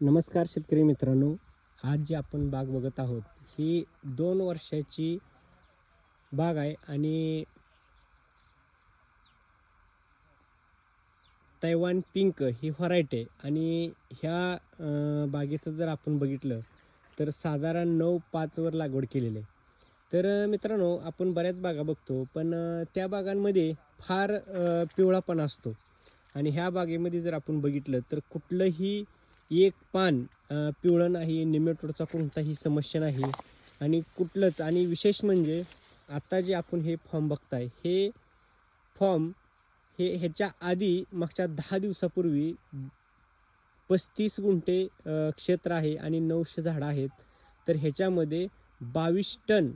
नमस्कार शेतकरी मित्रांनो आज जी आपण बाग बघत आहोत ही दोन वर्षाची बाग आहे आणि तैवान पिंक ही व्हरायट आहे. आणि ह्या बागेचं जर आपण बघितलं तर साधारण नऊ पाचवर लागवड केलेली आहे. तर मित्रांनो आपण बऱ्याच बागा बघतो पण त्या बागांमध्ये फार पिवळापणा असतो. आणि ह्या बागेमध्ये जर आपण बघितलं तर कुठलंही एक पान पिवळं नाही निमेटोडचा कोणताही समस्या नाही. आणि कुठलंच आणि विशेष म्हणजे आत्ता जे आपण हे फॉर्म बघताय हे फॉर्म हे ह्याच्या आधी मागच्या दहा दिवसापूर्वी पस्तीस गुंठे क्षेत्र आहे आणि नऊशे झाडं आहेत. तर ह्याच्यामध्ये बावीस टन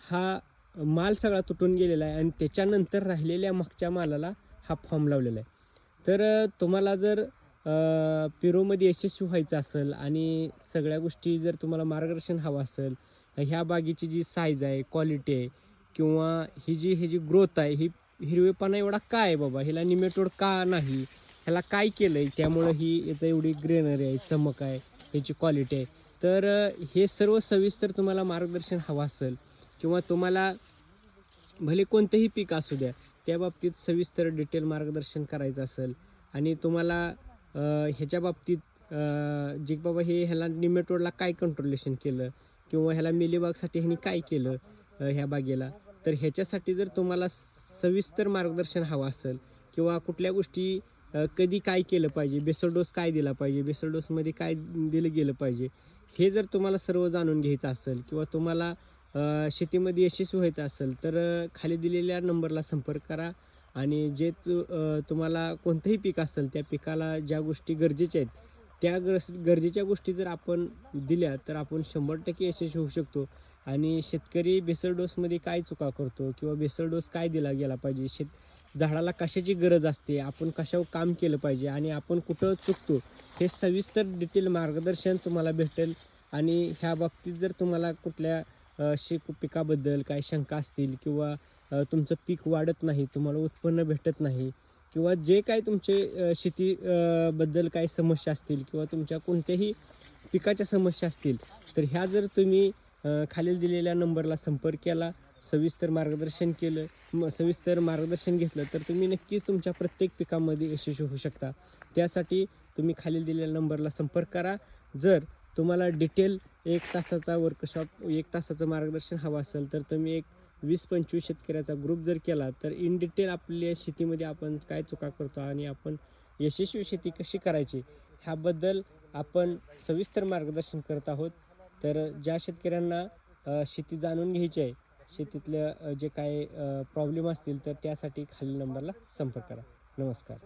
हा माल सगळा तुटून गेलेला आहे आणि त्याच्यानंतर राहिलेल्या मागच्या मालाला हा फॉर्म लावलेला आहे. तर तुम्हाला जर पिरोमध्ये यशस्वी व्हायचं असेल आणि सगळ्या गोष्टी जर तुम्हाला मार्गदर्शन हवं असेल ह्या बागेची जी साईज आहे क्वालिटी आहे किंवा ही जी ही जी ग्रोथ आहे ही हिरवेपणा एवढा काय आहे बाबा? ह्याला निमेटोड का नाही? ह्याला काय केलं आहे त्यामुळं ही याचं एवढी ग्रेनरी आहे चमक आहे ह्याची क्वालिटी आहे. तर हे सर्व सविस्तर तुम्हाला मार्गदर्शन हवं असेल किंवा तुम्हाला भले कोणतंही पीक असू द्या त्या बाबतीत सविस्तर डिटेल मार्गदर्शन करायचं असेल आणि तुम्हाला ह्याच्या बाबतीत अं, जे बाबा हे ह्याला निमेटोडला काय कंट्रोलेशन केलं? किंवा ह्याला मिलीबागसाठी ह्यांनी काय केलं ह्या बागेला? तर ह्याच्यासाठी जर तुम्हाला सविस्तर मार्गदर्शन हवं असेल किंवा कुठल्या गोष्टी कधी काय केलं पाहिजे बेसल डोस काय दिला पाहिजे बेसल डोसमध्ये काय दिलं गेलं पाहिजे हे जर तुम्हाला सर्व जाणून घ्यायचं असेल किंवा तुम्हाला शेतीमध्ये यशस्वी व्हायचं असेल तर खाली दिलेल्या नंबरला संपर्क करा. आणि जे तु तुम्हाला कोणतंही पीक असेल त्या पिकाला ज्या गोष्टी गरजेच्या आहेत त्या गरज गरजेच्या गोष्टी जर आपण दिल्या तर आपण शंभर टक्के यशस्वी होऊ शकतो. आणि शेतकरी बेसल डोसमध्ये काय चुका करतो किंवा बेसल डोस काय दिला गेला पाहिजे शेत झाडाला कशाची गरज असते आपण कशावर काम केलं पाहिजे आणि आपण कुठं चुकतो हे सविस्तर डिटेल मार्गदर्शन तुम्हाला भेटेल. आणि ह्या बाबतीत जर तुम्हाला कुठल्या शे पिकाबद्दल काय शंका असतील किंवा तुमचं पीक वाढत नाही तुम्हाला उत्पन्न भेटत नाही किंवा जे काय तुमचे शेतीबद्दल शेती बद्दल काही समस्या असतील किंवा तुमच्या कोणत्याही पिकाच्या समस्या असतील तर ह्या जर तुम्ही खालील दिलेल्या नंबरला संपर्क केला सविस्तर मार्गदर्शन केलं म सविस्तर मार्गदर्शन घेतलं तर तुम्ही नक्कीच तुमच्या प्रत्येक पिकामध्ये यशस्वी होऊ शकता. त्यासाठी तुम्ही खालील दिलेल्या नंबरला संपर्क करा. जर तुम्हाला डिटेल एक तासाचा वर्कशॉप एक तासाचं मार्गदर्शन हवं असेल तर तुम्ही एक वीस पंचवीस शेतकऱ्याचा ग्रुप जर केला तर इन डिटेल आपल्या शेतीमध्ये आपण काय चुका करतो आणि आपण यशस्वी शेती कशी करायची ह्याबद्दल आपण सविस्तर मार्गदर्शन करत आहोत. तर ज्या शेतकऱ्यांना शेती जाणून घ्यायची आहे शेतीतल्या जे काय प्रॉब्लेम असतील तर त्यासाठी खालील नंबरला संपर्क करा. नमस्कार.